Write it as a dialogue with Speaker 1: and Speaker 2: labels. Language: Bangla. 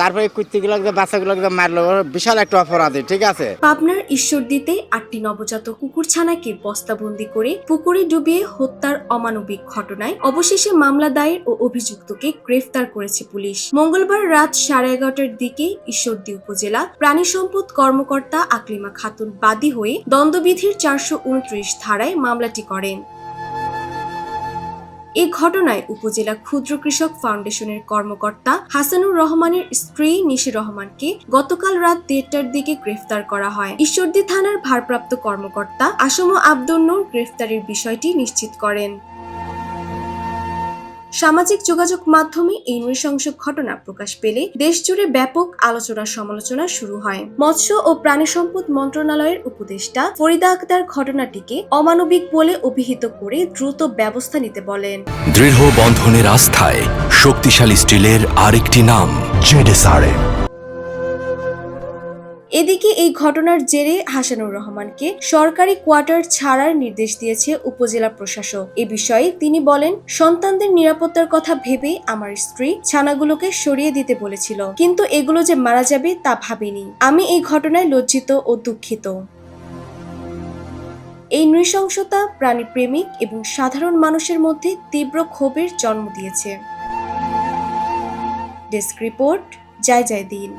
Speaker 1: তারপরে কুত্তিগুলো বাচ্চাগুলো মারলো, বিশাল একটা অপরাধী, ঠিক আছে?
Speaker 2: পাবনার ঈশ্বরদীতে আটটি নবজাত কুকুরছানাকে বস্তাবন্দি করে পুকুরে ডুবিয়ে হত্যার অমানবিক ঘটনায় অবশেষে মামলা দায়ের ও অভিযুক্তকে গ্রেফতার করেছে পুলিশ। মঙ্গলবার রাত সাড়ে এগারোটার দিকে ঈশ্বরদী উপজেলা প্রাণী সম্পদ কর্মকর্তা আকলিমা খাতুন বাদী হয়ে দ্বন্দ্ববিধির চারশো ধারায় মামলাটি করেন। এই ঘটনায় উপজেলা ক্ষুদ্র কৃষক ফাউন্ডেশনের কর্মকর্তা হাসানুর রহমানের স্ত্রী নিশি রহমানকে গতকাল রাত দেড়টার দিকে গ্রেফতার করা হয়। ঈশ্বরদী থানার ভারপ্রাপ্ত কর্মকর্তা আসম আব্দুল নূর গ্রেফতারের বিষয়টি নিশ্চিত করেন। সামাজিক যোগাযোগ মাধ্যমে এই নৃশংস ঘটনা প্রকাশ পেলে দেশজুড়ে ব্যাপক আলোচনা সমালোচনা শুরু হয়। মৎস্য ও প্রাণী সম্পদ মন্ত্রণালয়ের উপদেষ্টা ফরিদা আক্তার ঘটনাটিকে অমানবিক বলে অভিহিত করে দ্রুত ব্যবস্থা নিতে বলেন।
Speaker 3: দৃঢ় বন্ধনের আস্থায় শক্তিশালী স্টিলের আরেকটি নাম, জেডেসআরএম।
Speaker 2: এদিকে এই ঘটনার জেরে হাসানুর রহমানকে সরকারি কোয়ার্টার ছাড়ার নির্দেশ দিয়েছে উপজেলা প্রশাসক। এ বিষয়ে তিনি বলেন, সন্তানদের নিরাপত্তার কথা ভেবে আমার স্ত্রী ছানাগুলোকে সরিয়ে দিতে বলেছিল। কিন্তু এগুলো যে মারা যাবে তা ভাবিনি। আমি এই ঘটনায় লজ্জিত ও দুঃখিত। এই নৃশংসতা প্রাণীপ্রেমিক এবং সাধারণ মানুষের মধ্যে তীব্র ক্ষোভের জন্ম দিয়েছে। ডেস্ক রিপোর্ট, জয় জয় দিন।